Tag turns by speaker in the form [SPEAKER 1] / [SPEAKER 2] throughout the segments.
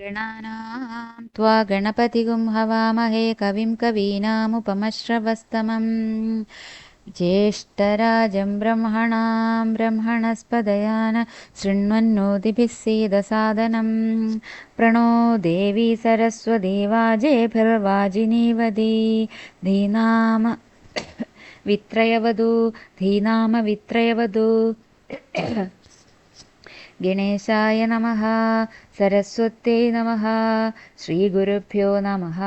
[SPEAKER 1] गणानां त्वा गणपतिगुं हवामहे कविं कवीनामुपमश्रवस्तमम्। ज्येष्ठराजं ब्रह्मणां ब्रह्मणस्पदयान शृण्वन्नोतिभिः सीदसादनं प्रणो देवी सरस्वती वाजेभिर्वाजिनीवदी धीनाम वित्रयवधू धीनाम वित्रयवधू गणेशाय नमः। सरस्वत्यै नमः। श्रीगुरुभ्यो नमः।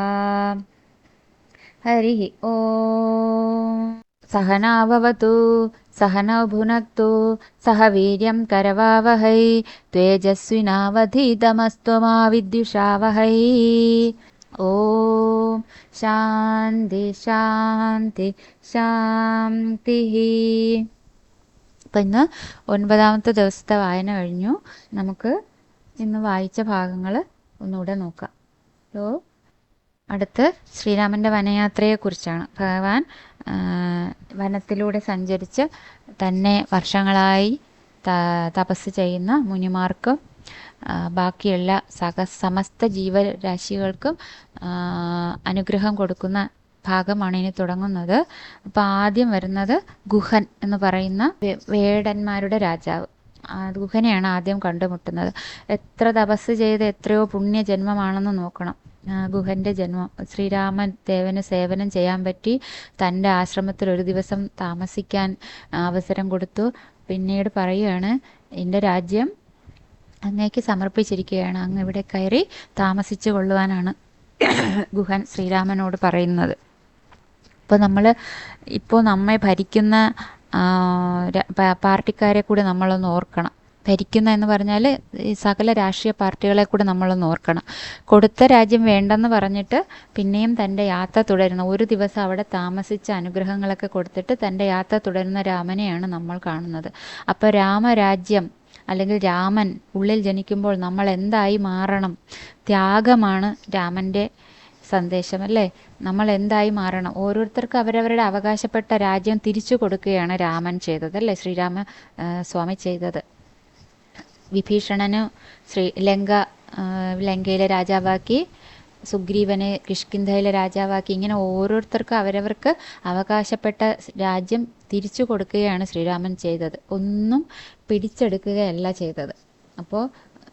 [SPEAKER 1] हरिः ॐ सह न भवतु सह न भुनत्तु वीर्यं करवावहै तेजस्विनावधितमस्त्वमाविद्युषावहै। ॐ शान्ति शान्ति शान्तिः। അപ്പം ഇന്ന് ഒൻപതാമത്തെ ദിവസത്തെ വായന കഴിഞ്ഞു. നമുക്ക് ഇന്ന് വായിച്ച ഭാഗങ്ങൾ ഒന്നുകൂടെ നോക്കാം. ഹലോ. അടുത്ത് ശ്രീരാമന്റെ വനയാത്രയെക്കുറിച്ചാണ് ഭഗവാൻ വനത്തിലൂടെ സഞ്ചരിച്ച് തന്നെ വർഷങ്ങളായി തപസ് ചെയ്യുന്ന മുനിമാർക്കും ബാക്കിയുള്ള സക സമസ്ത ജീവരാശികൾക്കും അനുഗ്രഹം കൊടുക്കുന്ന ഭാഗമാണ് ഇനി തുടങ്ങുന്നത്. അപ്പോൾ ആദ്യം വരുന്നത് ഗുഹൻ എന്ന് പറയുന്ന വേടന്മാരുടെ രാജാവ്. ഗുഹനെയാണ് ആദ്യം കണ്ടുമുട്ടുന്നത്. എത്ര തപസ് ചെയ്ത് എത്രയോ പുണ്യ ജന്മമാണെന്ന് നോക്കണം ഗുഹന്റെ ജന്മം. ശ്രീരാമൻ ദേവന് സേവനം ചെയ്യാൻ പറ്റി. തന്റെ ആശ്രമത്തിൽ ഒരു ദിവസം താമസിക്കാൻ അവസരം കൊടുത്തു. പിന്നീട് പറയുകയാണ് എന്റെ രാജ്യം അങ്ങേക്ക് സമർപ്പിച്ചിരിക്കുകയാണ്. അങ്ങ് ഇവിടെ കയറി താമസിച്ചു കൊള്ളുവാനാണ് ഗുഹൻ ശ്രീരാമനോട് പറയുന്നത്. ഇപ്പോൾ നമ്മൾ ഇപ്പോൾ നമ്മെ ഭരിക്കുന്ന പാർട്ടിക്കാരെ കൂടി നമ്മളൊന്ന് ഓർക്കണം. ഭരിക്കുന്ന എന്ന് പറഞ്ഞാൽ ഈ സകല രാഷ്ട്രീയ പാർട്ടികളെ കൂടി നമ്മളൊന്ന് ഓർക്കണം. കൊടുത്ത രാജ്യം വേണ്ടെന്ന് പറഞ്ഞിട്ട് പിന്നെയും തന്റെ യാത്ര തുടരുന്ന ഒരു ദിവസം അവിടെ താമസിച്ച അനുഗ്രഹങ്ങളൊക്കെ കൊടുത്തിട്ട് തന്റെ യാത്ര തുടരുന്ന രാമനെയാണ് നമ്മൾ കാണുന്നത്. അപ്പോൾ രാമരാജ്യം അല്ലെങ്കിൽ രാമൻ ഉള്ളിൽ ജനിക്കുമ്പോൾ നമ്മൾ എന്തായി മാറണം? ത്യാഗമാണ് രാമന്റെ സന്ദേശം അല്ലേ നമ്മൾ എന്തായി മാറണം? ഓരോരുത്തർക്കും അവരവരുടെ അവകാശപ്പെട്ട രാജ്യം തിരിച്ചു കൊടുക്കുകയാണ് രാമൻ ചെയ്തത് അല്ലേ ശ്രീരാമ സ്വാമി ചെയ്തത്. വിഭീഷണന് ശ്രീ ലങ്ക ലങ്കയിലെ രാജാവാക്കി സുഗ്രീവനെ കിഷ്കിന്ധയിലെ രാജാവാക്കി ഇങ്ങനെ ഓരോരുത്തർക്കും അവരവർക്ക് അവകാശപ്പെട്ട രാജ്യം തിരിച്ചു കൊടുക്കുകയാണ് ശ്രീരാമൻ ചെയ്തത്. ഒന്നും പിടിച്ചെടുക്കുകയല്ല ചെയ്തത്. അപ്പോൾ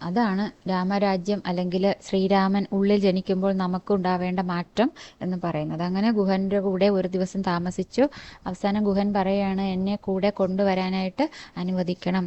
[SPEAKER 1] അതാണ് രാമരാജ്യം അല്ലെങ്കിൽ ശ്രീരാമൻ ഉള്ളിൽ ജനിക്കുമ്പോൾ നമുക്കുണ്ടാവേണ്ട മാറ്റം എന്ന് പറയുന്നത്. അങ്ങനെ ഗുഹന്റെ കൂടെ ഒരു ദിവസം താമസിച്ചു. അവസാനം ഗുഹൻ പറയുകയാണ് എന്നെ കൂടെ കൊണ്ടുവരാനായിട്ട് അനുവദിക്കണം.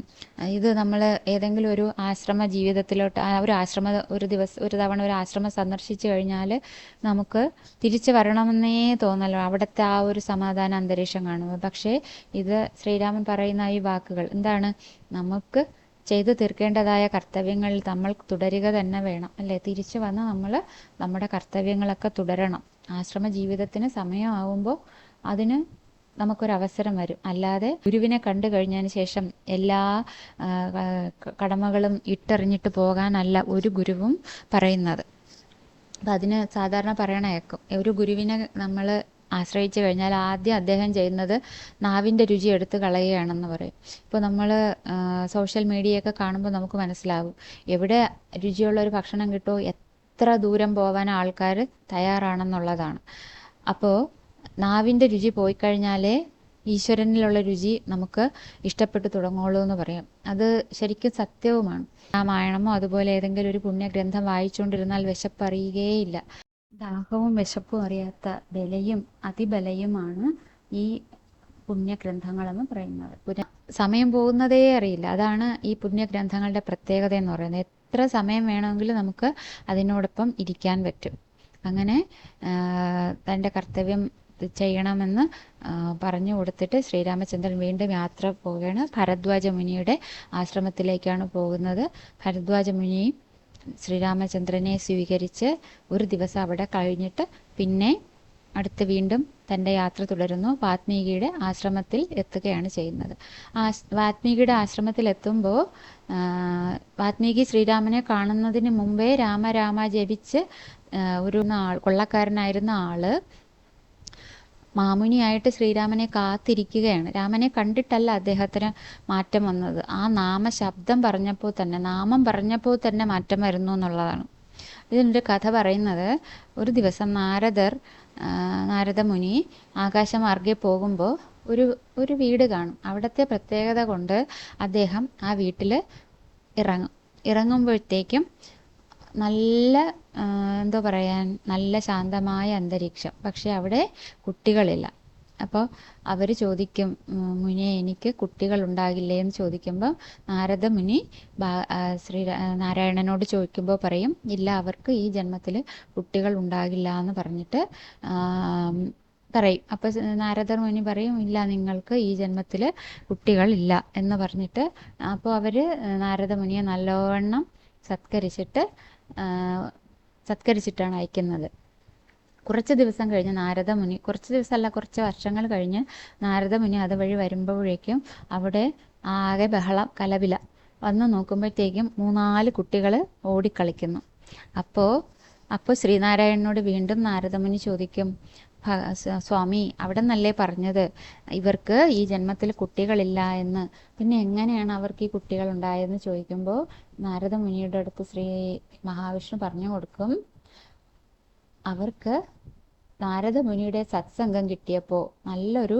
[SPEAKER 1] ഇത് നമ്മൾ ഏതെങ്കിലും ഒരു ആശ്രമ ജീവിതത്തിലോട്ട് ഒരു ആശ്രമ ഒരു ദിവസം ഒരു തവണ ഒരു ആശ്രമം സന്ദർശിച്ചു കഴിഞ്ഞാൽ നമുക്ക് തിരിച്ചു വരണമെന്നേ തോന്നല്ലോ അവിടുത്തെ ആ ഒരു സമാധാന അന്തരീക്ഷം കാണുമ്പോൾ പക്ഷേ ഇത് ശ്രീരാമൻ പറയുന്ന ഈ വാക്കുകൾ എന്താണ്? നമുക്ക് ചെയ്തു തീർക്കേണ്ടതായ കർത്തവ്യങ്ങളിൽ നമ്മൾ തുടരുക തന്നെ വേണം. അല്ലേ? തിരിച്ചു വന്ന് നമ്മൾ നമ്മുടെ കർത്തവ്യങ്ങളൊക്കെ തുടരണം. ആശ്രമ ജീവിതത്തിന് സമയമാവുമ്പോൾ അതിന് നമുക്കൊരവസരം വരും. അല്ലാതെ ഗുരുവിനെ കണ്ടു കഴിഞ്ഞതിന് ശേഷം എല്ലാ കടമകളും ഇട്ടെറിഞ്ഞിട്ട് പോകാനല്ല ഒരു ഗുരുവും പറയുന്നത്. അപ്പം അതിന് സാധാരണ പറയണേക്കും ഒരു ഗുരുവിനെ നമ്മൾ ആശ്രയിച്ചു കഴിഞ്ഞാൽ ആദ്യം അദ്ദേഹം ചെയ്യുന്നത് നാവിന്റെ രുചി എടുത്ത് കളയുകയാണെന്ന് പറയും. ഇപ്പോൾ നമ്മൾ സോഷ്യൽ മീഡിയയൊക്കെ കാണുമ്പോൾ നമുക്ക് മനസ്സിലാവും എവിടെ രുചിയുള്ള ഒരു ഭക്ഷണം കിട്ടുമോ എത്ര ദൂരം പോകാൻ ആൾക്കാർ തയ്യാറാണെന്നുള്ളതാണ്. അപ്പോൾ നാവിന്റെ രുചി പോയി കഴിഞ്ഞാലേ ഈശ്വരനിലുള്ള രുചി നമുക്ക് ഇഷ്ടപ്പെട്ടു തുടങ്ങുള്ളൂ എന്ന് പറയാം. അത് ശരിക്കും സത്യവുമാണ്. രാമായണമോ അതുപോലെ ഏതെങ്കിലും ഒരു പുണ്യഗ്രന്ഥം വായിച്ചുകൊണ്ടിരുന്നാൽ വിശപ്പറിയുകയില്ല ദാഹവും വിശപ്പും അറിയാത്ത ബലയും അതിബലയുമാണ് ഈ പുണ്യഗ്രന്ഥങ്ങളെന്ന് പറയുന്നത്. പുന സമയം പോകുന്നതേ അറിയില്ല. അതാണ് ഈ പുണ്യഗ്രന്ഥങ്ങളുടെ പ്രത്യേകത എന്ന് പറയുന്നത്. എത്ര സമയം വേണമെങ്കിലും നമുക്ക് അതിനോടൊപ്പം ഇരിക്കാൻ പറ്റും. അങ്ങനെ തന്റെ കർത്തവ്യം ചെയ്യണമെന്ന് പറഞ്ഞു കൊടുത്തിട്ട് ശ്രീരാമചന്ദ്രൻ വീണ്ടും യാത്ര പോവുകയാണ്. ഭരദ്വാജ മുനിയുടെ ആശ്രമത്തിലേക്കാണ് പോകുന്നത്. ഭരദ്വാജ മുനിയും ശ്രീരാമചന്ദ്രനെ സ്വീകരിച്ച് ഒരു ദിവസം അവിടെ കഴിഞ്ഞിട്ട് പിന്നെ അടുത്ത് വീണ്ടും തന്റെ യാത്ര തുടരുന്നു. വാത്മീകിയുടെ ആശ്രമത്തിൽ എത്തുകയാണ് ചെയ്യുന്നത്. വാത്മീകിയുടെ ആശ്രമത്തിൽ എത്തുമ്പോൾ വാത്മീകി ശ്രീരാമനെ കാണുന്നതിന് മുമ്പേ രാമ രാമ ജപിച്ച് ഒരു കൊള്ളക്കാരനായിരുന്ന ആൾ മാമുനിയായിട്ട് ശ്രീരാമനെ കാത്തിരിക്കുകയാണ്. രാമനെ കണ്ടിട്ടല്ല അദ്ദേഹത്തിന് മാറ്റം വന്നത്. ആ നാമ ശബ്ദം പറഞ്ഞപ്പോൾ തന്നെ നാമം പറഞ്ഞപ്പോൾ തന്നെ മാറ്റം വരുന്നു എന്നുള്ളതാണ്. ഇതിനൊരു കഥ പറയുന്നത് ഒരു ദിവസം നാരദർ നാരദ മുനി ആകാശമാർഗെ പോകുമ്പോൾ ഒരു ഒരു വീട് കാണും. അവിടുത്തെ പ്രത്യേകത കൊണ്ട് അദ്ദേഹം ആ വീട്ടിൽ ഇറങ്ങും. ഇറങ്ങുമ്പോഴത്തേക്കും നല്ല എന്തോ പറയാൻ നല്ല ശാന്തമായ അന്തരീക്ഷം. പക്ഷെ അവിടെ കുട്ടികളില്ല. അപ്പോൾ അവർ ചോദിക്കും മുനി എനിക്ക് കുട്ടികൾ ഉണ്ടാകില്ലേ എന്ന് ചോദിക്കുമ്പോൾ നാരദ മുനി ശ്രീ നാരായണനോട് ചോദിക്കുമ്പോൾ പറയും ഇല്ല അവർക്ക് ഈ ജന്മത്തിൽ കുട്ടികൾ ഉണ്ടാകില്ല എന്ന് പറഞ്ഞിട്ട് പറയും. അപ്പോൾ നാരദർ മുനി പറയും ഇല്ല നിങ്ങൾക്ക് ഈ ജന്മത്തിൽ കുട്ടികളില്ല എന്ന് പറഞ്ഞിട്ട് അപ്പോൾ അവർ നാരദ മുനിയെ നല്ലവണ്ണം സത്കരിച്ചിട്ട് സത്കരിച്ചിട്ടാണ് അയക്കുന്നത്. കുറച്ച് ദിവസം കഴിഞ്ഞ് നാരദ മുനി കുറച്ച് ദിവസമല്ല കുറച്ച് വർഷങ്ങൾ കഴിഞ്ഞ് നാരദ മുനി അതുവഴി വരുമ്പോഴേക്കും അവിടെ ആകെ ബഹളം കലവില. വന്ന് നോക്കുമ്പോഴത്തേക്കും മൂന്നാൽ കുട്ടികൾ ഓടിക്കളിക്കുന്നു. അപ്പോൾ അപ്പോൾ ശ്രീനാരായണനോട് വീണ്ടും നാരദമുനി ചോദിക്കും സ്വാമി അവിടെ നിന്നല്ലേ പറഞ്ഞത്? ഇവർക്ക് ഈ ജന്മത്തിൽ കുട്ടികളില്ല എന്ന്. പിന്നെ എങ്ങനെയാണ് അവർക്ക് ഈ കുട്ടികൾ ഉണ്ടായതെന്ന് ചോദിക്കുമ്പോൾ നാരദമുനിയുടെ അടുത്ത് ശ്രീ മഹാവിഷ്ണു പറഞ്ഞു കൊടുക്കും. അവർക്ക് നാരദ മുനിയുടെ സത്സംഗം കിട്ടിയപ്പോൾ നല്ലൊരു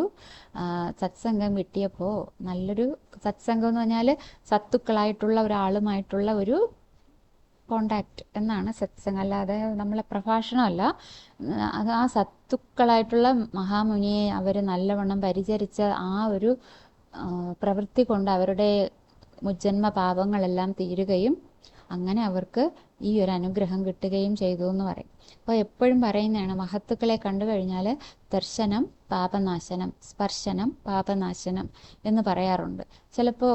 [SPEAKER 1] സത്സംഗം കിട്ടിയപ്പോൾ നല്ലൊരു സത്സംഗം എന്ന് പറഞ്ഞാൽ സത്തുക്കളായിട്ടുള്ള ഒരാളുമായിട്ടുള്ള ഒരു കോണ്ടാക്ട് എന്നാണ് സത്സംഗം. അല്ലാതെ നമ്മളെ പ്രഭാഷണമല്ല അത് ആ സത്തുക്കളായിട്ടുള്ള മഹാമുനിയെ അവർ നല്ലവണ്ണം പരിചരിച്ച ആ ഒരു പ്രവൃത്തി കൊണ്ട് അവരുടെ മുജ്ജന്മ പാപങ്ങളെല്ലാം തീരുകയും അങ്ങനെ അവർക്ക് ഈ ഒരു അനുഗ്രഹം കിട്ടുകയും ചെയ്തു എന്ന് പറയും. അപ്പോൾ എപ്പോഴും പറയുന്നതാണ് മഹത്തുക്കളെ കണ്ടു കഴിഞ്ഞാൽ ദർശനം പാപനാശനം സ്പർശനം പാപനാശനം എന്ന് പറയാറുണ്ട്. ചിലപ്പോ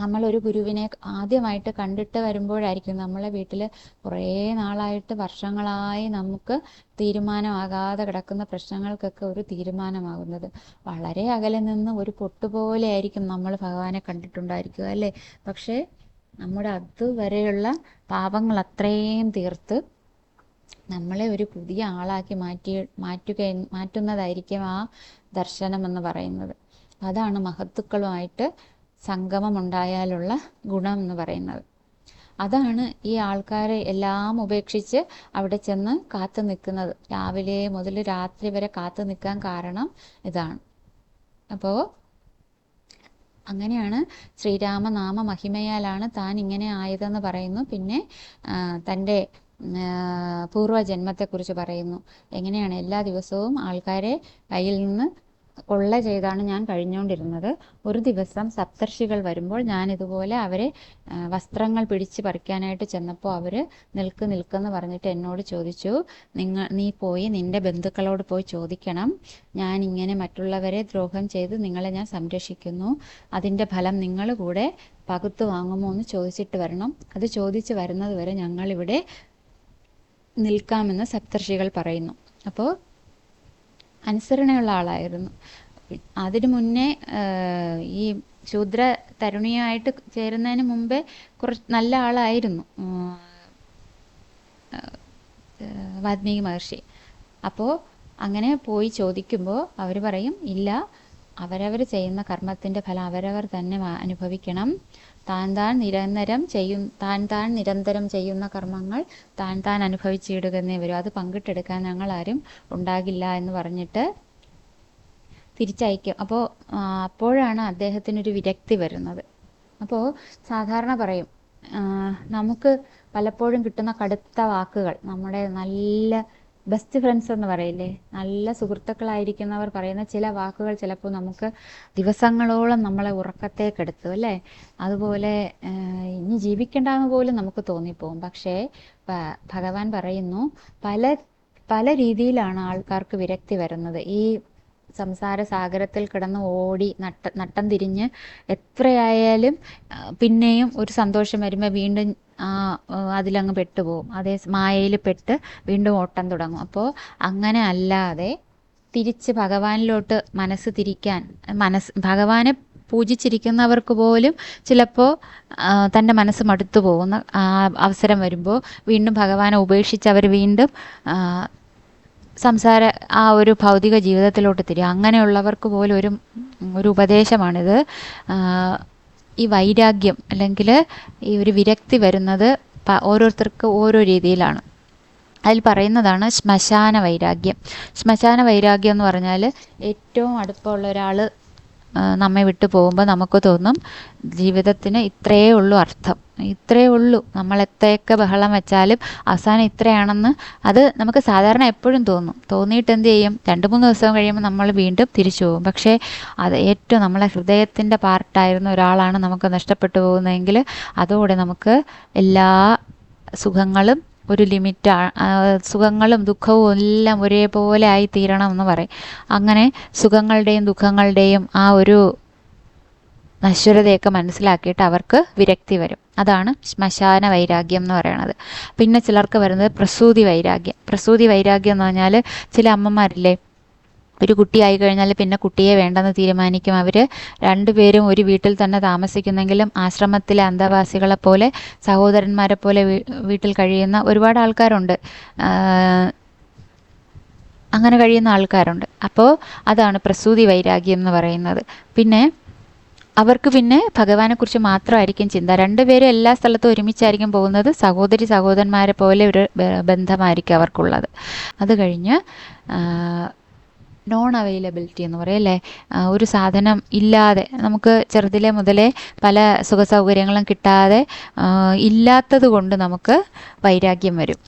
[SPEAKER 1] നമ്മൾ ഒരു ഗുരുവിനെ ആദ്യമായിട്ട് കണ്ടിട്ട് വരുമ്പോഴായിരിക്കും നമ്മളെ വീട്ടിൽ കുറേ നാളായിട്ട് വർഷങ്ങളായി നമുക്ക് തീരുമാനമാകാതെ കിടക്കുന്ന പ്രശ്നങ്ങൾക്കൊക്കെ ഒരു തീരുമാനമാകുന്നത്. വളരെ അകലെ നിന്ന് ഒരു പൊട്ടുപോലെ ആയിരിക്കും നമ്മൾ ഭഗവാനെ കണ്ടിട്ടുണ്ടായിരിക്കുക അല്ലേ? പക്ഷേ നമ്മുടെ അതുവരെയുള്ള പാപങ്ങൾ അത്രയും തീർത്ത് നമ്മളെ ഒരു പുതിയ ആളാക്കി മാറ്റി മാറ്റുക മാറ്റുന്നതായിരിക്കും ആ ദർശനം എന്ന് പറയുന്നത്. അതാണ് മഹത്തുക്കളുമായിട്ട് സംഗമമുണ്ടായാലുള്ള ഗുണം എന്ന് പറയുന്നത്. അതാണ് ഈ ആൾക്കാരെ എല്ലാം ഉപേക്ഷിച്ച് അവിടെ ചെന്ന് കാത്തു നിൽക്കുന്നത്. രാവിലെ മുതൽ രാത്രി വരെ കാത്തു നിൽക്കാൻ കാരണം ഇതാണ്. അപ്പോൾ അങ്ങനെയാണ് ശ്രീരാമനാമ മഹിമയാലാണ് താൻ ഇങ്ങനെ ആയതെന്ന് പറയുന്നു. പിന്നെ തന്റെ പൂർവജന്മത്തെക്കുറിച്ച് പറയുന്നു. എങ്ങനെയാണ് എല്ലാ ദിവസവും ആൾക്കാരെ കയ്യിൽ നിന്ന് കൊള്ള ചെയ്താണ് ഞാൻ കഴിഞ്ഞുകൊണ്ടിരുന്നത് ഒരു ദിവസം സപ്തർഷികൾ വരുമ്പോൾ ഞാൻ ഇതുപോലെ അവരെ വസ്ത്രങ്ങൾ പിടിച്ച് പറിക്കാനായിട്ട് ചെന്നപ്പോൾ അവർ നിൽക്ക് നിൽക്കെന്ന് പറഞ്ഞിട്ട് എന്നോട് ചോദിച്ചു നിങ്ങൾ നീ പോയി നിന്റെ ബന്ധുക്കളോട് പോയി ചോദിക്കണം. ഞാൻ ഇങ്ങനെ മറ്റുള്ളവരെ ദ്രോഹം ചെയ്ത് നിങ്ങളെ ഞാൻ സംരക്ഷിക്കുന്നു. അതിന്റെ ഫലം നിങ്ങൾ കൂടെ പകുത്തു വാങ്ങുമോ എന്ന് ചോദിച്ചിട്ട് വരണം. അത് ചോദിച്ച് വരുന്നത് വരെ ഞങ്ങളിവിടെ നിൽക്കാമെന്ന് സപ്തർഷികൾ പറയുന്നു. അപ്പോൾ അനുസരണയുള്ള ആളായിരുന്നു. അതിനു മുന്നേ ഈ ശൂദ്ര തരുണിയായിട്ട് ചേരുന്നതിന് മുമ്പേ കുറച്ച് നല്ല ആളായിരുന്നു വാത്മീകി മഹർഷി. അപ്പോൾ അങ്ങനെ പോയി ചോദിക്കുമ്പോൾ അവർ പറയും ഇല്ല അവരവർ ചെയ്യുന്ന കർമ്മത്തിന്റെ ഫലം അവരവർ തന്നെ അനുഭവിക്കണം. താൻ താൻ നിരന്തരം ചെയ്യും താൻ താൻ നിരന്തരം ചെയ്യുന്ന കർമ്മങ്ങൾ താൻ താൻ അനുഭവിച്ചിടുകയെന്നേ വരും. അത് പങ്കിട്ടെടുക്കാൻ ഞങ്ങൾ ആരും ഉണ്ടാകില്ല എന്ന് പറഞ്ഞിട്ട് തിരിച്ചയക്കും. അപ്പോൾ അപ്പോഴാണ് അദ്ദേഹത്തിനൊരു വിരക്തി വരുന്നത്. അപ്പോൾ സാധാരണ പറയും നമുക്ക് പലപ്പോഴും കിട്ടുന്ന കടുത്ത വാക്കുകൾ നമ്മുടെ നല്ല ബെസ്റ്റ് ഫ്രണ്ട്സ് എന്ന് പറയില്ലേ? നല്ല സുഹൃത്തുക്കളായിരിക്കുന്നവർ പറയുന്ന ചില വാക്കുകൾ ചിലപ്പോൾ നമുക്ക് ദിവസങ്ങളോളം നമ്മളെ ഉറക്കത്തേക്കെടുത്തു അല്ലേ? അതുപോലെ ഇനി ജീവിക്കണ്ടെന്ന് പോലും നമുക്ക് തോന്നിപ്പോവും പക്ഷേ ഭഗവാൻ പറയുന്നു പല പല രീതിയിലാണ് ആൾക്കാർക്ക് വിരക്തി വരുന്നത്. ഈ സംസാര സാഗരത്തിൽ കിടന്ന് ഓടി നട്ട നട്ടം തിരിഞ്ഞ് എത്രയായാലും പിന്നെയും ഒരു സന്തോഷം വരുമ്പോൾ വീണ്ടും അതിലങ്ങ് പെട്ടുപോകും. അതേ മായയിൽ പെട്ട് വീണ്ടും ഓട്ടം തുടങ്ങും. അപ്പോൾ അങ്ങനെ അല്ലാതെ തിരിച്ച് ഭഗവാനിലോട്ട് മനസ്സ് തിരിക്കാൻ മനസ്സ് ഭഗവാനെ പൂജിച്ചിരിക്കുന്നവർക്ക് പോലും ചിലപ്പോൾ തന്റെ മനസ്സ് മടുത്തു പോകുന്ന അവസരം വരുമ്പോൾ വീണ്ടും ഭഗവാനെ ഉപേക്ഷിച്ച് അവർ വീണ്ടും സംസാര ആ ഒരു ഭൗതിക ജീവിതത്തിലോട്ട് തിരിയും. അങ്ങനെയുള്ളവർക്ക് പോലും ഒരു ഒരു ഉപദേശമാണിത്. ആ, ഈ വൈരാഗ്യം അല്ലെങ്കിൽ ഈ ഒരു വിരക്തി വരുന്നത് ഓരോരുത്തർക്ക് ഓരോ രീതിയിലാണ്. അതിൽ പറയുന്നതാണ് ശ്മശാന വൈരാഗ്യം. ശ്മശാന വൈരാഗ്യം എന്ന് പറഞ്ഞാൽ ഏറ്റവും അടുപ്പമുള്ള ഒരാൾ നമ്മെ വിട്ടു പോകുമ്പോൾ നമുക്ക് തോന്നും ജീവിതത്തിന് ഇത്രയേ ഉള്ളൂ അർത്ഥം. ഇത്രയേ ഉള്ളൂ. നമ്മൾ എത്രയൊക്കെ ബഹളം വെച്ചാലും അവസാനം ഇത്രയാണെന്ന് അത് നമുക്ക് സാധാരണ എപ്പോഴും തോന്നും. തോന്നിയിട്ട് എന്ത് ചെയ്യും? രണ്ട് മൂന്ന് ദിവസം കഴിയുമ്പോൾ നമ്മൾ വീണ്ടും തിരിച്ചു പോകും. പക്ഷേ അത് ഏറ്റവും നമ്മളെ ഹൃദയത്തിന്റെ പാർട്ടായിരുന്ന ഒരാളാണ് നമുക്ക് നഷ്ടപ്പെട്ടു പോകുന്നതെങ്കിൽ അതോടെ നമുക്ക് എല്ലാ സുഖങ്ങളും ഒരു ലിമിറ്റ് സുഖങ്ങളും ദുഃഖവും എല്ലാം ഒരേപോലെ ആയി തീരണം എന്ന് പറയും. അങ്ങനെ സുഖങ്ങളുടെയും ദുഃഖങ്ങളുടെയും ആ ഒരു നശ്വരതയൊക്കെ മനസ്സിലാക്കിയിട്ട് അവർക്ക് വിരക്തി വരും. അതാണ് ശ്മശാന വൈരാഗ്യം എന്ന് പറയുന്നത് പിന്നെ ചിലർക്ക് വരുന്നത് പ്രസൂതി വൈരാഗ്യം. പ്രസൂതി വൈരാഗ്യം എന്ന് പറഞ്ഞാൽ ചില അമ്മമാരില്ലേ ഒരു കുട്ടിയായി കഴിഞ്ഞാൽ പിന്നെ കുട്ടിയെ വേണ്ടെന്ന് തീരുമാനിക്കും. അവർ രണ്ടുപേരും ഒരു വീട്ടിൽ തന്നെ താമസിക്കുന്നെങ്കിലും ആശ്രമത്തിലെ അന്തവാസികളെ പോലെ സഹോദരന്മാരെ പോലെ വീട്ടിൽ കഴിയുന്ന ഒരുപാട് ആൾക്കാരുണ്ട്. അങ്ങനെ കഴിയുന്ന ആൾക്കാരുണ്ട്. അപ്പോൾ അതാണ് പ്രസൂതി വൈരാഗ്യം എന്ന് പറയുന്നത്. പിന്നെ അവർക്ക് പിന്നെ ഭഗവാനെ ഭഗവാനെക്കുറിച്ച് മാത്രമായിരിക്കും ചിന്ത. രണ്ടുപേരും എല്ലാ സ്ഥലത്തും ഒരുമിച്ചായിരിക്കും പോകുന്നത്. സഹോദരി സഹോദരന്മാരെ പോലെ ഒരു ബന്ധമായിരിക്കും അവർക്കുള്ളത്. അത് കഴിഞ്ഞ് നോൺ അവൈലബിലിറ്റി എന്ന് പറയും അല്ലേ? ഒരു സാധനം ഇല്ലാതെ നമുക്ക് ചെറുതിലെ മുതലേ പല സുഖസൗകര്യങ്ങളും കിട്ടാതെ ഇല്ലാത്തത് കൊണ്ട് നമുക്ക് വൈരാഗ്യം വരും.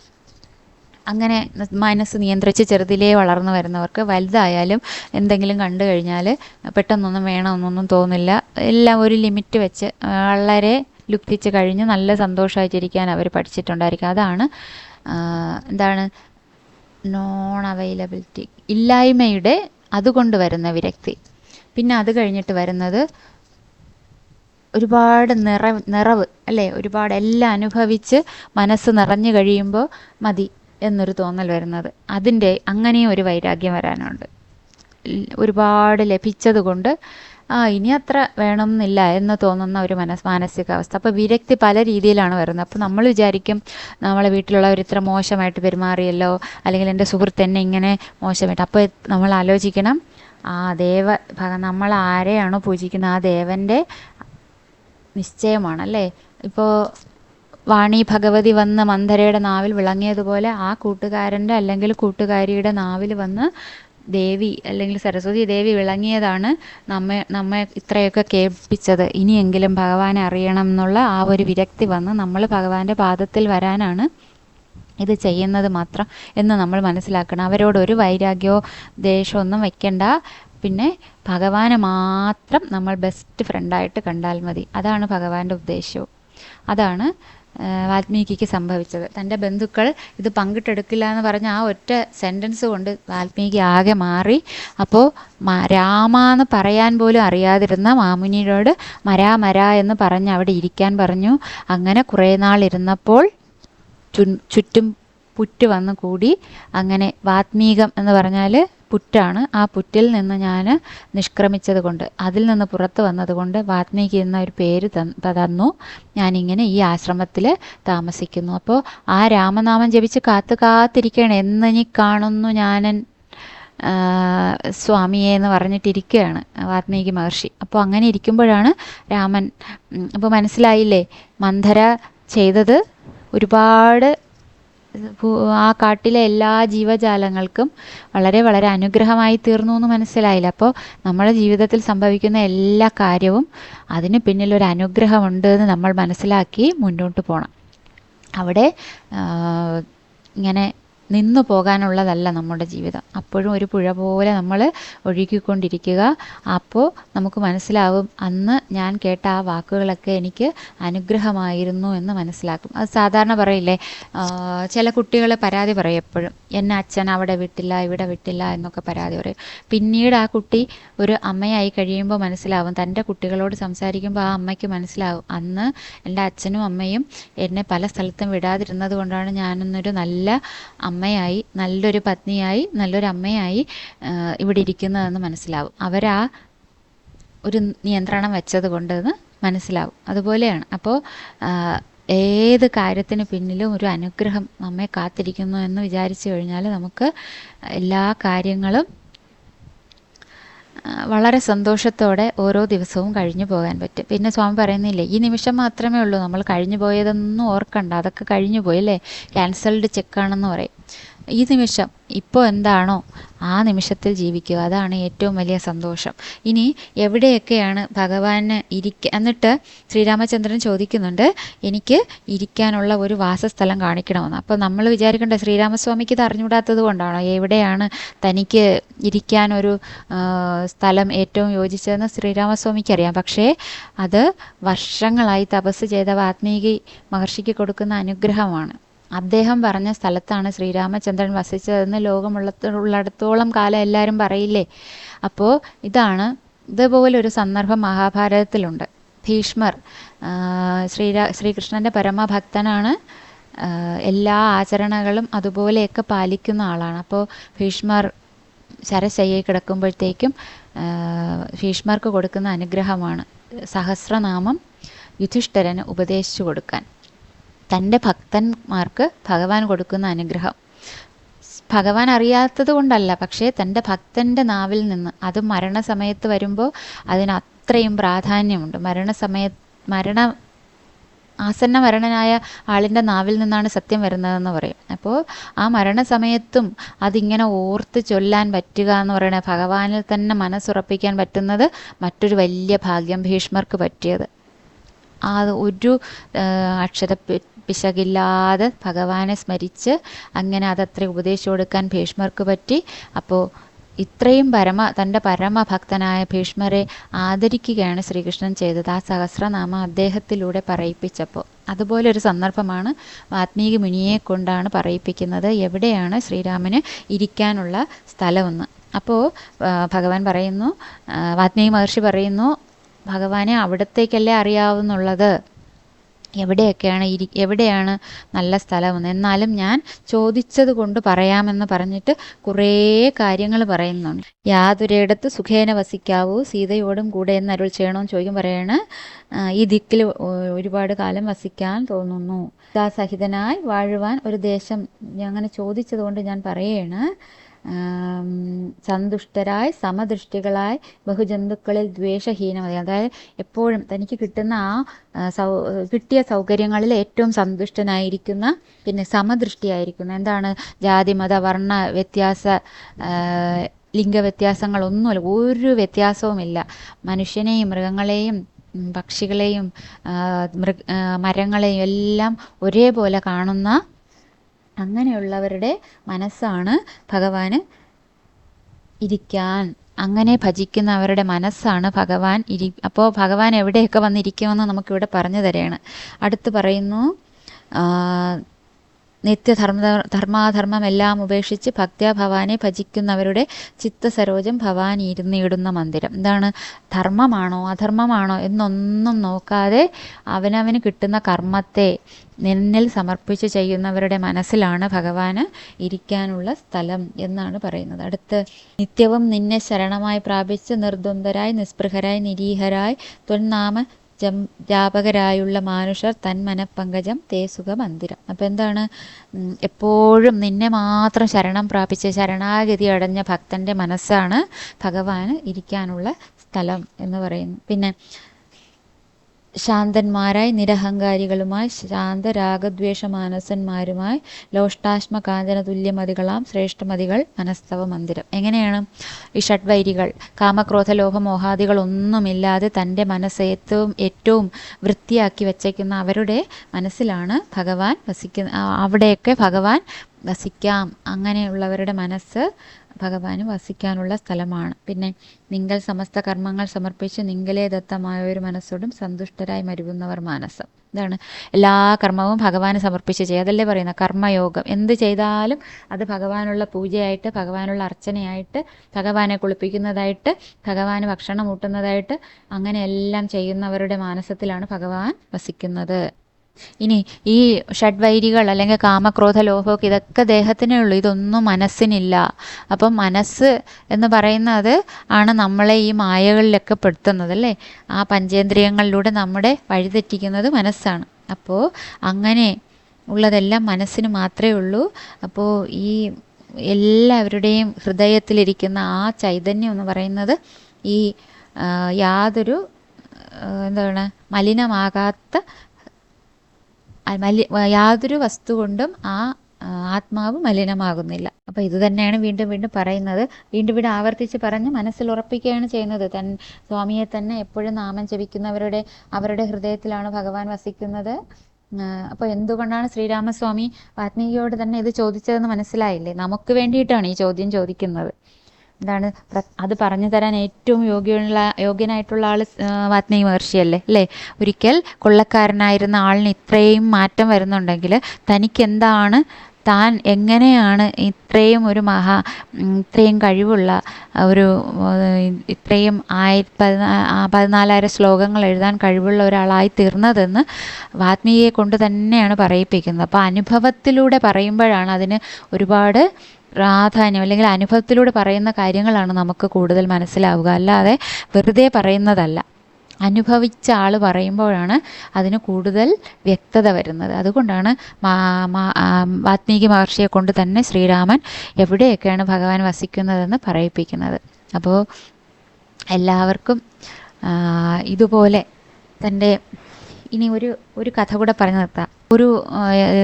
[SPEAKER 1] അങ്ങനെ മനസ്സ് നിയന്ത്രിച്ച് ചെറുതിലേ വളർന്നു വരുന്നവർക്ക് വലുതായാലും എന്തെങ്കിലും കണ്ടു കഴിഞ്ഞാൽ പെട്ടെന്നൊന്നും വേണമെന്നൊന്നും തോന്നില്ല. എല്ലാം ഒരു ലിമിറ്റ് വെച്ച് വളരെ ലുപ്തിച്ച് കഴിഞ്ഞ് നല്ല സന്തോഷമായിട്ടിരിക്കാൻ അവർ പഠിച്ചിട്ടുണ്ടായിരിക്കും. അതാണ് എന്താണ് നോൺ അവൈലബിലിറ്റി ഇല്ലായ്മയുടെ അതുകൊണ്ട് വരുന്ന വിരക്തി. പിന്നെ അത് കഴിഞ്ഞിട്ട് വരുന്നത് ഒരുപാട് നിറവ് നിറവ് അല്ലേ? ഒരുപാട് എല്ലാം അനുഭവിച്ച് മനസ്സ് നിറഞ്ഞു കഴിയുമ്പോൾ മതി. എന്നൊരു തോന്നൽ വരുന്നത്. അതിന്റെ അങ്ങനെയും ഒരു വൈരാഗ്യം വരാനുണ്ട്. ഒരുപാട് ലഭിച്ചത് കൊണ്ട് ആ ഇനി അത്ര വേണമെന്നില്ല എന്ന് തോന്നുന്ന ഒരു മനസ് മാനസികാവസ്ഥ. അപ്പോൾ വിരക്തി പല രീതിയിലാണ് വരുന്നത്. അപ്പോൾ നമ്മൾ വിചാരിക്കും നമ്മളെ വീട്ടിലുള്ളവർ ഇത്ര മോശമായിട്ട് പെരുമാറിയല്ലോ. അല്ലെങ്കിൽ എന്റെ സുഹൃത്ത് എന്നെ ഇങ്ങനെ മോശമായിട്ട്. അപ്പോൾ നമ്മൾ ആലോചിക്കണം ആ ദേവ നമ്മൾ ആരെയാണോ പൂജിക്കുന്നത്? ആ ദേവന്റെ നിശ്ചയമാണല്ലേ ഇപ്പോൾ വാണി ഭഗവതി വന്ന് മന്ധരയുടെ നാവിൽ വിളങ്ങിയതുപോലെ ആ കൂട്ടുകാരന്റെ അല്ലെങ്കിൽ കൂട്ടുകാരിയുടെ നാവിൽ വന്ന് ദേവി അല്ലെങ്കിൽ സരസ്വതി ദേവി വിളങ്ങിയതാണ് നമ്മെ നമ്മെ ഇത്രയൊക്കെ കേൾപ്പിച്ചത്. ഇനിയെങ്കിലും ഭഗവാനെ അറിയണം എന്നുള്ള ആ ഒരു വിരക്തി വന്ന് നമ്മൾ ഭഗവാന്റെ പാദത്തിൽ വരാനാണ് ഇത് ചെയ്യുന്നത് മാത്രം എന്ന് നമ്മൾ മനസ്സിലാക്കണം. അവരോട് ഒരു വൈരാഗ്യമോ ദേഷ്യമോ ഒന്നും വെക്കണ്ട. പിന്നെ ഭഗവാനെ മാത്രം നമ്മൾ ബെസ്റ്റ് ഫ്രണ്ടായിട്ട് കണ്ടാൽ മതി. അതാണ് ഭഗവാന്റെ ഉദ്ദേശവും അതാണ് വാൽമീകിക്ക് സംഭവിച്ചത്. തന്റെ ബന്ധുക്കൾ ഇത് പങ്കിട്ടെടുക്കില്ല എന്ന് പറഞ്ഞ ആ ഒറ്റ സെന്റൻസ് കൊണ്ട് വാൽമീകി ആകെ മാറി. അപ്പോൾ രാമ എന്ന് പറയാൻ പോലും അറിയാതിരുന്ന മാമുനിയോട് മരാ മരാ എന്ന് പറഞ്ഞ് അവിടെ ഇരിക്കാൻ പറഞ്ഞു. അങ്ങനെ കുറേ നാൾ ഇരുന്നപ്പോൾ ചുറ്റും പുറ്റ് വന്നു കൂടി. അങ്ങനെ വാത്മീകം എന്ന് പറഞ്ഞാൽ പുറ്റാണ്. ആ പുറ്റിൽ നിന്ന് ഞാൻ നിഷ്ക്രമിച്ചത് കൊണ്ട് അതിൽ നിന്ന് പുറത്ത് വന്നതുകൊണ്ട് വാത്മീകി എന്ന ഒരു പേര് തന്ന്. ഞാനിങ്ങനെ ഈ ആശ്രമത്തിൽ താമസിക്കുന്നു. അപ്പോൾ ആ രാമനാമം ജപിച്ച് കാത്തു കാത്തിരിക്കുകയാണ് എന്നിനി കാണുന്നു ഞാൻ സ്വാമിയെ എന്ന് പറഞ്ഞിട്ടിരിക്കുകയാണ് വാത്മീകി മഹർഷി. അപ്പോൾ അങ്ങനെ ഇരിക്കുമ്പോഴാണ് രാമൻ അപ്പോൾ മനസ്സിലായില്ലേ? മന്ധര ചെയ്തത് ഒരുപാട് ആ കാട്ടിലെ എല്ലാ ജീവജാലങ്ങൾക്കും വളരെ വളരെ അനുഗ്രഹമായി തീർന്നു എന്ന് മനസ്സിലായില്ല. അപ്പോൾ നമ്മുടെ ജീവിതത്തിൽ സംഭവിക്കുന്ന എല്ലാ കാര്യവും അതിന് പിന്നിൽ ഒരു അനുഗ്രഹമുണ്ട് എന്ന് നമ്മൾ മനസ്സിലാക്കി മുന്നോട്ട് പോകണം അവിടെ ഇങ്ങനെ നിന്നു പോകാനുള്ളതല്ല നമ്മുടെ ജീവിതം. അപ്പോഴും ഒരു പുഴ പോലെ നമ്മൾ ഒഴുകിക്കൊണ്ടിരിക്കുക. അപ്പോൾ നമുക്ക് മനസ്സിലാവും അന്ന് ഞാൻ കേട്ട ആ വാക്കുകളൊക്കെ എനിക്ക് അനുഗ്രഹമായിരുന്നു എന്ന് മനസ്സിലാക്കും. അത് സാധാരണ പറയില്ലേ ചില കുട്ടികൾ പരാതി പറയും എപ്പോഴും. എന്നെ അച്ഛൻ അവിടെ വിട്ടില്ല ഇവിടെ വിട്ടില്ല എന്നൊക്കെ പരാതി പറയും. പിന്നീട് ആ കുട്ടി ഒരു അമ്മയായി കഴിയുമ്പോൾ മനസ്സിലാവും തന്റെ കുട്ടികളോട് സംസാരിക്കുമ്പോൾ ആ അമ്മയ്ക്ക് മനസ്സിലാവും. അന്ന് എന്റെ അച്ഛനും അമ്മയും എന്നെ പല സ്ഥലത്തും വിടാതിരുന്നത് കൊണ്ടാണ് ഞാനൊന്നൊരു നല്ല അമ്മയായി നല്ലൊരു പത്നിയായി നല്ലൊരു അമ്മയായി ഇവിടെ ഇരിക്കുന്നതെന്ന് മനസ്സിലാവും. അവരാ ഒരു നിയന്ത്രണം വെച്ചത് കൊണ്ടെന്ന് മനസ്സിലാവും. അതുപോലെയാണ്. അപ്പോൾ ഏത് കാര്യത്തിന് പിന്നിലും ഒരു അനുഗ്രഹം നമ്മെ കാത്തിരിക്കുന്നു എന്ന് വിചാരിച്ചു കഴിഞ്ഞാൽ നമുക്ക് എല്ലാ കാര്യങ്ങളും വളരെ സന്തോഷത്തോടെ ഓരോ ദിവസവും കഴിഞ്ഞു പോകാൻ പറ്റും. പിന്നെ സ്വാമി പറയുന്നില്ലേ ഈ നിമിഷം മാത്രമേ ഉള്ളൂ നമ്മൾ കഴിഞ്ഞു പോയതൊന്നും ഓർക്കണ്ട. അതൊക്കെ കഴിഞ്ഞു പോയി അല്ലേ? ക്യാൻസൽഡ് ചെക്കാണെന്ന് പറയും. ഈ നിമിഷം ഇപ്പോൾ എന്താണോ ആ നിമിഷത്തിൽ ജീവിക്കുക. അതാണ് ഏറ്റവും വലിയ സന്തോഷം. ഇനി എവിടെയൊക്കെയാണ് ഭഗവാന് ഇരിക്ക എന്നിട്ട് ശ്രീരാമചന്ദ്രൻ ചോദിക്കുന്നുണ്ട് എനിക്ക് ഇരിക്കാനുള്ള ഒരു വാസസ്ഥലം കാണിക്കണമെന്ന്. അപ്പോൾ നമ്മൾ വിചാരിക്കേണ്ട ശ്രീരാമസ്വാമിക്ക് ഇത് അറിഞ്ഞുകൂടാത്തത് കൊണ്ടാണോ? എവിടെയാണ് തനിക്ക് ഇരിക്കാനൊരു സ്ഥലം ഏറ്റവും യോജിച്ചതെന്ന് ശ്രീരാമസ്വാമിക്ക് അറിയാം പക്ഷേ അത് വർഷങ്ങളായി തപസ് ചെയ്ത വാത്മീകി മഹർഷിക്ക് കൊടുക്കുന്ന അനുഗ്രഹമാണ്. അദ്ദേഹം പറഞ്ഞ സ്ഥലത്താണ് ശ്രീരാമചന്ദ്രൻ വസിച്ചതെന്ന് ലോകമുള്ള ഉള്ളിടത്തോളം കാലം എല്ലാവരും പറയില്ലേ? അപ്പോൾ ഇതാണ് ഇതുപോലൊരു സന്ദർഭം മഹാഭാരതത്തിലുണ്ട്. ഭീഷ്മർ ശ്രീരാ ശ്രീകൃഷ്ണന്റെ പരമഭക്തനാണ്. എല്ലാ ആചരണകളും അതുപോലെയൊക്കെ പാലിക്കുന്ന ആളാണ്. അപ്പോൾ ഭീഷ്മർ ശരശയ്യയിൽ കിടക്കുമ്പോഴത്തേക്കും ഭീഷ്മർക്ക് കൊടുക്കുന്ന അനുഗ്രഹമാണ് സഹസ്രനാമം യുധിഷ്ഠിരന് ഉപദേശിച്ചു കൊടുക്കാൻ. തന്റെ ഭക്തന്മാർക്ക് ഭഗവാൻ കൊടുക്കുന്ന അനുഗ്രഹം. ഭഗവാൻ അറിയാത്തത് കൊണ്ടല്ല പക്ഷേ തന്റെ ഭക്തന്റെ നാവിൽ നിന്ന് അത് മരണസമയത്ത് വരുമ്പോൾ അതിന് അത്രയും പ്രാധാന്യമുണ്ട്. മരണസമയ മരണ ആസന്ന മരണനായ ആളിന്റെ നാവിൽ നിന്നാണ് സത്യം വരുന്നതെന്ന് പറയും. അപ്പോൾ ആ മരണസമയത്തും അതിങ്ങനെ ഓർത്ത് ചൊല്ലാൻ പറ്റുക എന്ന് പറയുന്നത് ഭഗവാനിൽ തന്നെ മനസ്സുറപ്പിക്കാൻ പറ്റുന്നത് മറ്റൊരു വലിയ ഭാഗ്യം ഭീഷ്മർക്ക് പറ്റിയത്. ആ ഒരു അക്ഷര പിശകില്ലാതെ ഭഗവാനെ സ്മരിച്ച് അങ്ങനെ അതത്ര ഉപദേശിച്ചു കൊടുക്കാൻ ഭീഷ്മർക്ക് പറ്റി. അപ്പോൾ ഇത്രയും പരമ തന്റെ പരമഭക്തനായ ഭീഷ്മരെ ആദരിക്കുകയാണ് ശ്രീകൃഷ്ണൻ ചെയ്തത് ആ സഹസ്രനാമം അദ്ദേഹത്തിലൂടെ പറയിപ്പിച്ചപ്പോൾ. അതുപോലെ ഒരു സന്ദർഭമാണ് വാത്മീകി മുനിയെ കൊണ്ടാണ് പറയിപ്പിക്കുന്നത്. എവിടെയാണ് ശ്രീരാമന് ഇരിക്കാനുള്ള സ്ഥലമെന്ന്. അപ്പോൾ ഭഗവാൻ പറയുന്നു വാത്മീകി മഹർഷി പറയുന്നു ഭഗവാനെ അവിടത്തേക്കല്ലേ അറിയാവുന്നുള്ളത്? എവിടെയൊക്കെയാണ് ഇരി എവിടെയാണ് നല്ല സ്ഥലമെന്ന് എന്നാലും ഞാൻ ചോദിച്ചത് കൊണ്ട് പറയാമെന്ന് പറഞ്ഞിട്ട് കുറേ കാര്യങ്ങൾ പറയുന്നുണ്ട്. യാതൊരിടത്ത് സുഖേന വസിക്കാവൂ സീതയോടും കൂടെ എന്ന് അരുൾ ചെയ്യണമെന്ന് ചോദിക്കും പറയാണ് ഈ ദിക്കിൽ ഒരുപാട് കാലം വസിക്കാൻ തോന്നുന്നു. സഹിതനായി വാഴുവാൻ ഒരു ദേശം. അങ്ങനെ ചോദിച്ചത് കൊണ്ട് ഞാൻ പറയാണ് സന്തുഷ്ടരായി സമദൃഷ്ടികളായി ബഹുജന്തുക്കളിൽ ദ്വേഷഹീനമതി അതായത് എപ്പോഴും തനിക്ക് കിട്ടുന്ന ആ സൗ കിട്ടിയ സൗകര്യങ്ങളിൽ ഏറ്റവും സന്തുഷ്ടനായിരിക്കുന്ന പിന്നെ സമദൃഷ്ടിയായിരിക്കുന്ന. എന്താണ്? ജാതി മത വർണ വ്യത്യാസ ലിംഗവ്യത്യാസങ്ങളൊന്നുമില്ല ഒരു വ്യത്യാസവുമില്ല. മനുഷ്യനെയും മൃഗങ്ങളെയും പക്ഷികളെയും മരങ്ങളെയും എല്ലാം ഒരേപോലെ കാണുന്ന അങ്ങനെയുള്ളവരുടെ മനസ്സാണ് ഭഗവാന് ഇരിക്കാൻ. അങ്ങനെ ഭജിക്കുന്നവരുടെ മനസ്സാണ് ഭഗവാൻ ഇരി അപ്പോൾ ഭഗവാൻ എവിടെയൊക്കെ വന്നിരിക്കുമെന്ന് നമുക്കിവിടെ പറഞ്ഞു തരികയാണ് അടുത്ത് പറയുന്നു നിത്യധർമ്മ ധർമാധർമ്മമെല്ലാം ഉപേക്ഷിച്ച് ഭക്ത്യാ ഭവാനെ ഭജിക്കുന്നവരുടെ ചിത്തസരോജം ഭവാൻ ഇരുന്നിടുന്ന മന്ദിരം. എന്താണ്? ധർമ്മമാണോ അധർമ്മമാണോ എന്നൊന്നും നോക്കാതെ അവനവന് കിട്ടുന്ന കർമ്മത്തെ നിന്നിൽ സമർപ്പിച്ച് ചെയ്യുന്നവരുടെ മനസ്സിലാണ് ഭഗവാന് ഇരിക്കാനുള്ള സ്ഥലം എന്നാണ് പറയുന്നത്. അടുത്ത് നിത്യവും നിന്നെ ശരണമായി പ്രാപിച്ച് നിർദ്വന്ദ്വരായി നിസ്പൃഹരായി നിരീഹരായി ത്വന്നാമ ജം ജാപകരായുള്ള മാനുഷർ തന്മനപ്പങ്കജം തേ സുഖമന്ദിരം. അപ്പം എന്താണ്? എപ്പോഴും നിന്നെ മാത്രം ശരണം പ്രാപിച്ച് ശരണാഗതി അടഞ്ഞ ഭക്തന്റെ മനസ്സാണ് ഭഗവാന് ഇരിക്കാനുള്ള സ്ഥലം എന്ന് പറയുന്നു പിന്നെ ശാന്തന്മാരായി നിരഹങ്കാരികളുമായി ശാന്തരാഗദ്വേഷമാനസന്മാരുമായി ലോഷ്ടാശ്മ കാഞ്ചന തുല്യമതികളാം ശ്രേഷ്ഠമതികൾ മനസ്തവ മന്ദിരം. എങ്ങനെയാണ്? ഈ ഷഡ്വൈരികൾ കാമക്രോധ ലോഹമോഹാദികൾ ഒന്നുമില്ലാതെ തന്റെ മനസ്സ് ഏറ്റവും ഏറ്റവും വൃത്തിയാക്കി വച്ചേക്കുന്ന അവരുടെ മനസ്സിലാണ് ഭഗവാൻ വസിക്കുന്ന അവിടെയൊക്കെ ഭഗവാൻ വസിക്കാം. അങ്ങനെയുള്ളവരുടെ മനസ്സ് ഭഗവാന് വസിക്കാനുള്ള സ്ഥലമാണ്. പിന്നെ നിങ്ങൾ സമസ്ത കർമ്മങ്ങൾ സമർപ്പിച്ച് നിങ്ങളെ ദത്തമായ ഒരു മനസ്സോടും സന്തുഷ്ടരായി മരുവുന്നവർ മാനസം. ഇതാണ് എല്ലാ കർമ്മവും ഭഗവാന് സമർപ്പിച്ച് ചെയ്യുക. അതല്ലേ പറയുന്ന കർമ്മയോഗം. എന്ത് ചെയ്താലും അത് ഭഗവാനുള്ള പൂജയായിട്ട് ഭഗവാനുള്ള അർച്ചനയായിട്ട് ഭഗവാനെ കുളിപ്പിക്കുന്നതായിട്ട് ഭഗവാന് ഭക്ഷണം ഊട്ടുന്നതായിട്ട് അങ്ങനെയെല്ലാം ചെയ്യുന്നവരുടെ മാനസത്തിലാണ് ഭഗവാൻ വസിക്കുന്നത്. ഇനി ഈ ഷഡ്വൈരികൾ അല്ലെങ്കിൽ കാമക്രോധ ലോഭമൊക്കെ ഇതൊക്കെ ദേഹത്തിനേ ഉള്ളൂ. ഇതൊന്നും മനസ്സിനില്ല. അപ്പം മനസ്സ് എന്ന് പറയുന്നത് ആണ് നമ്മളെ ഈ മായകളിലൊക്കെ പെടുത്തുന്നത് അല്ലേ? ആ പഞ്ചേന്ദ്രിയങ്ങളിലൂടെ നമ്മുടെ വഴിതെറ്റിക്കുന്നത് മനസ്സാണ്. അപ്പോൾ അങ്ങനെ ഉള്ളതെല്ലാം മനസ്സിന് മാത്രമേ ഉള്ളൂ. അപ്പോൾ ഈ എല്ലാവരുടെയും ഹൃദയത്തിലിരിക്കുന്ന ആ ചൈതന്യം എന്ന് പറയുന്നത് ഈ യാതൊരു എന്താണ് മലിനമാകാത്ത മലി യാതൊരു വസ്തു കൊണ്ടും ആ ആത്മാവ് മലിനമാകുന്നില്ല. അപ്പോൾ ഇത് തന്നെയാണ് വീണ്ടും വീണ്ടും പറയുന്നത്. വീണ്ടും വീണ്ടും ആവർത്തിച്ച് പറഞ്ഞ് മനസ്സിൽ ഉറപ്പിക്കുകയാണ് ചെയ്യുന്നത്. തൻ സ്വാമിയെ തന്നെ എപ്പോഴും നാമം ജപിക്കുന്നവരുടെ അവരുടെ ഹൃദയത്തിലാണ് ഭഗവാൻ വസിക്കുന്നത്. അപ്പോൾ എന്തുകൊണ്ടാണ് ശ്രീരാമസ്വാമി വാത്മീകിയോട് തന്നെ ഇത് ചോദിച്ചതെന്ന് മനസ്സിലായില്ലേ? നമുക്ക് വേണ്ടിയിട്ടാണ് ഈ ചോദ്യം ചോദിക്കുന്നത്. എന്താണ് അത് പറഞ്ഞു തരാൻ ഏറ്റവും യോഗ്യമുള്ള യോഗ്യനായിട്ടുള്ള ആൾ വാത്മീകി മഹർഷിയല്ലേ അല്ലേ? ഒരിക്കൽ കൊള്ളക്കാരനായിരുന്ന ആളിന് ഇത്രയും മാറ്റം വരുന്നുണ്ടെങ്കിൽ തനിക്ക് എന്താണ് താൻ എങ്ങനെയാണ് ഇത്രയും ഒരു മഹാ ഇത്രയും കഴിവുള്ള ഒരു ഇത്രയും ആയിരത്തി പതിനാ ആ, പതിനാലായിരം ശ്ലോകങ്ങൾ എഴുതാൻ കഴിവുള്ള ഒരാളായി തീർന്നതെന്ന് വാത്മീകിയെ കൊണ്ട് തന്നെയാണ് പറയിപ്പിക്കുന്നത്. അപ്പോൾ അനുഭവത്തിലൂടെ പറയുമ്പോഴാണ് അതിന് ഒരുപാട് പ്രാധാന്യം അല്ലെങ്കിൽ അനുഭവത്തിലൂടെ പറയുന്ന കാര്യങ്ങളാണ് നമുക്ക് കൂടുതൽ മനസ്സിലാവുക. അല്ലാതെ വെറുതെ പറയുന്നതല്ല. അനുഭവിച്ച ആൾ പറയുമ്പോഴാണ് അതിന് കൂടുതൽ വ്യക്തത വരുന്നത്. അതുകൊണ്ടാണ് വാത്മീകി മഹർഷിയെ കൊണ്ട് തന്നെ ശ്രീരാമൻ എവിടെയൊക്കെയാണ് ഭഗവാൻ വസിക്കുന്നതെന്ന് പറയിപ്പിക്കുന്നത്. അപ്പോൾ എല്ലാവർക്കും ഇതുപോലെ തന്റെ ഇനി ഒരു ഒരു കഥ കൂടെ പറഞ്ഞു നിർത്താം. ഒരു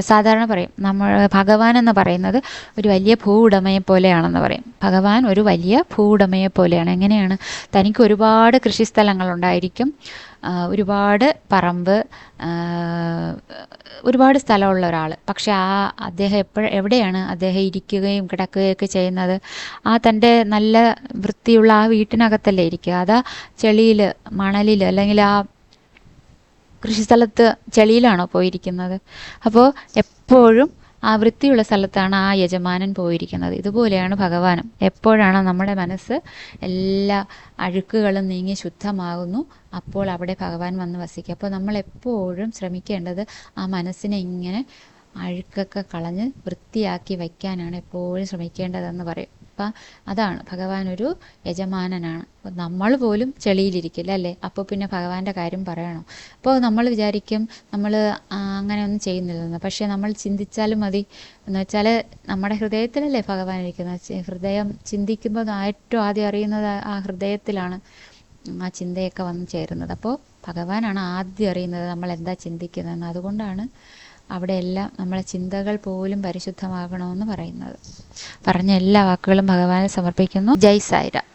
[SPEAKER 1] സാധാരണ പറയും. നമ്മൾ ഭഗവാൻ എന്ന് പറയുന്നത് ഒരു വലിയ ഭൂ ഉടമയെ പോലെയാണെന്ന് പറയും. ഭഗവാൻ ഒരു വലിയ ഭൂ ഉടമയെ പോലെയാണ്. എങ്ങനെയാണ്? തനിക്ക് ഒരുപാട് കൃഷിസ്ഥലങ്ങളുണ്ടായിരിക്കും ഒരുപാട് പറമ്പ് ഒരുപാട് സ്ഥലമുള്ള ഒരാൾ. പക്ഷെ ആ അദ്ദേഹം എപ്പോഴും എവിടെയാണ് അദ്ദേഹം ഇരിക്കുകയും കിടക്കുകയൊക്കെ ചെയ്യുന്നത്? ആ തന്റെ നല്ല വൃത്തിയുള്ള ആ വീട്ടിനകത്തല്ലേ ഇരിക്കുക? അതാ ചെളിയിൽ മണലിൽ അല്ലെങ്കിൽ ആ കൃഷിസ്ഥലത്ത് ചെളിയിലാണോ പോയിരിക്കുന്നത്? അപ്പോൾ എപ്പോഴും ആ വൃത്തിയുള്ള സ്ഥലത്താണ് ആ യജമാനൻ പോയിരിക്കുന്നത്. ഇതുപോലെയാണ് ഭഗവാനും. എപ്പോഴാണ് നമ്മുടെ മനസ്സ് എല്ലാ അഴുക്കുകളും നീങ്ങി ശുദ്ധമാകുന്നു അപ്പോൾ അവിടെ ഭഗവാൻ വന്ന് വസിക്കുക അപ്പോൾ നമ്മൾ എപ്പോഴും ശ്രമിക്കേണ്ടത് ആ മനസ്സിനെ ഇങ്ങനെ അഴുക്കൊക്കെ കളഞ്ഞ് വൃത്തിയാക്കി വയ്ക്കാനാണ് എപ്പോഴും ശ്രമിക്കേണ്ടതെന്ന് പറയും. അപ്പം അതാണ് ഒരു യജമാനനാണ്. അപ്പോൾ നമ്മൾ പോലും ചെളിയിലിരിക്കില്ല അല്ലേ? അപ്പോൾ പിന്നെ ഭഗവാന്റെ കാര്യം പറയണോ? അപ്പോൾ നമ്മൾ വിചാരിക്കും നമ്മൾ അങ്ങനെയൊന്നും ചെയ്യുന്നില്ലെന്ന്. പക്ഷേ നമ്മൾ ചിന്തിച്ചാലും മതി. എന്ന് വെച്ചാൽ നമ്മുടെ ഹൃദയത്തിലല്ലേ ഭഗവാൻ ഇരിക്കുന്നത്? ഹൃദയം ചിന്തിക്കുമ്പോൾ ഏറ്റവും ആദ്യം അറിയുന്നത് ആ ഹൃദയത്തിലാണ് ആ ചിന്തയൊക്കെ വന്നു ചേരുന്നത്. അപ്പോൾ ഭഗവാനാണ് ആദ്യം അറിയുന്നത് നമ്മൾ എന്താ ചിന്തിക്കുന്നതെന്ന്. അതുകൊണ്ടാണ് അവിടെ എല്ലാം നമ്മളെ ചിന്തകൾ പോലും പരിശുദ്ധമാകണമെന്ന് പറയുന്നത്. പറഞ്ഞ എല്ലാ വാക്കുകളും ഭഗവാനെ സമർപ്പിക്കുന്നു. ജയ് സായിരാം.